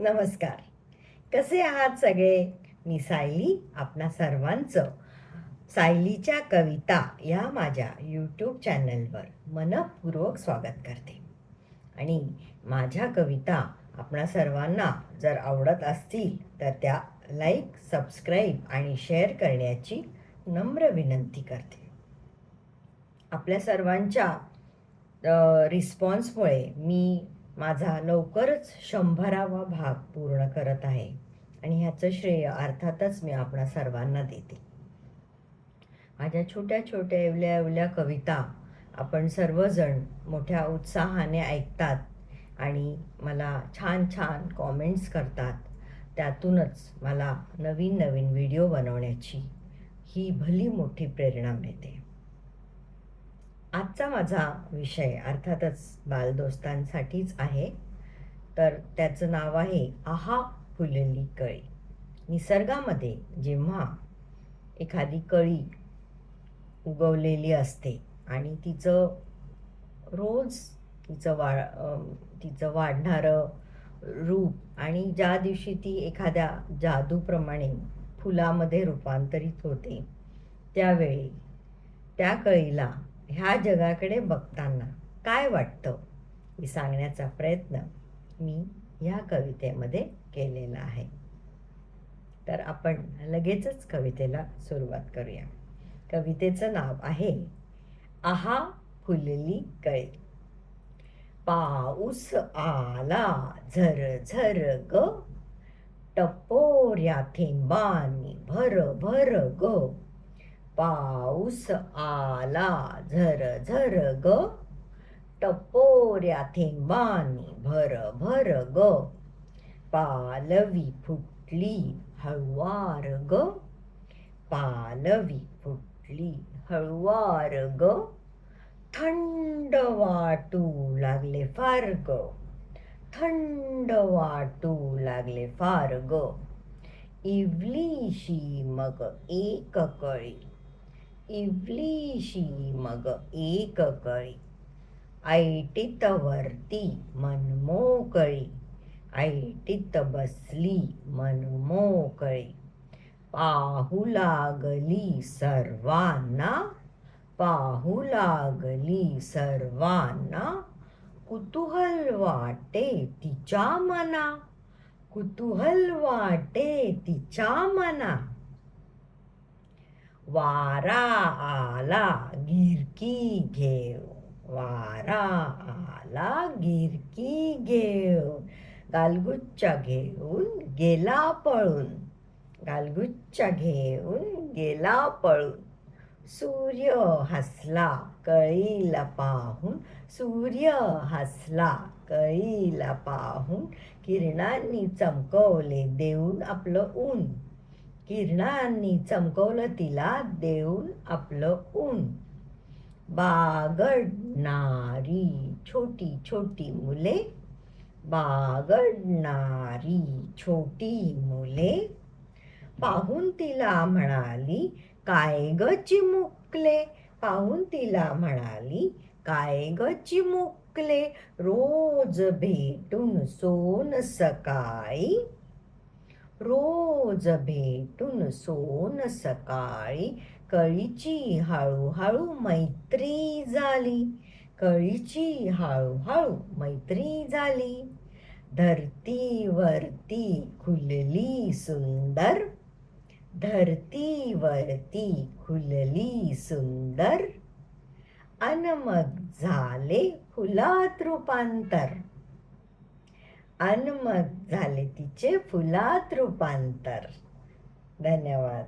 नमस्कार. कसे आहात सगळे? मी सायली आपणा सर्वांचं. सायलीच्या कविता या माझ्या यूट्यूब चॅनलवर मनपूर्वक स्वागत करते. आणि माझ्या कविता आपणा सर्वांना जर आवडत असतील तर त्या लाईक सबस्क्राईब आणि शेअर करण्याची नम्र विनंती करते. आपल्या सर्वांच्या रिस्पॉन्समुळे मी माझा लवकरच शंभरावा भाग पूर्ण करत आहे. आणि ह्याचं श्रेय अर्थातच मी आपणा सर्वांना देते. माझ्या छोट्या छोट्या एवल्या एवल्या कविता आपण सर्वजण मोठ्या उत्साहाने ऐकतात आणि मला छान छान कॉमेंट्स करतात. त्यातूनच मला नवीन नवीन व्हिडिओ बनवण्याची ही भली मोठी प्रेरणा मिळते. आजचा माझा विषय अर्थातच बालदोस्तांसाठीच आहे. तर त्याचं नाव आहे आहा फुलली कळी. निसर्गामध्ये जेव्हा एखादी कळी उगवलेली असते आणि तिचं रोज तिचं वा तिचं वाढणारं रूप आणि ज्या दिवशी ती एखाद्या जादूप्रमाणे फुलामध्ये रूपांतरित होते त्यावेळी त्या कळीला ह्या जगाकडे बघताना काय वाटतं? हे सांगण्याचा प्रयत्न मी ह्या कवितेमध्ये केलेला आहे. तर आपण लगेचच कवितेला सुरुवात करूया. कवितेचं नाव आहे आहा फुलली कळे. पाऊस आला झर झर ग. टपोऱ्या थेंबानी भर भर ग. पाऊस आला झर झर ग. टपोऱ्या थेंबानी भर भर ग. पालवी फुटली हळुवार ग. पालवी फुटली हळुवार ग. थंड वाटू लागले फार ग. थंड वाटू लागले फार ग. इवलीशी मग एक कळी. इवलीशी मग एक कळी. ऐटीत वरती मनमोकळी ऐटीत बसली मनमोकळी पाहू लागली सर्वांना पाहू लागली सर्वांना कुतूहल वाटे तिच्या मना कुतूहल वाटे तिच्या मना. वारा आला गिरकी घेव वारा आला गिरकी घेव गालगुच्चा घेऊन गेला पळून. गालगुच्चा घेऊन गेला पळून. सूर्य हसला कळीला पाहून. सूर्य हसला कळीला पाहून. किरणांनी चमकवले देऊन आपलं ऊन. किरणांनी चमकवलं तिला देऊन आपलं ऊन. बागडणारी छोटी छोटी मुले बागडणारी छोटी मुले. पाहून तिला म्हणाली काय ग चिमुकले? पाहून तिला म्हणाली काय ग चिमुकले? रोज भेटून सोन सकाळी रोज भेटून सोन सकाळी कळीची हळूहळू मैत्री झाली. कळीची हळूहळू मैत्री झाली. धरतीवरती खुलली सुंदर. धरतीवरती खुलली सुंदर. अन मग झाले फुलात रूपांतर. अन मग झाले. तिचे फुलात रूपांतर. धन्यवाद.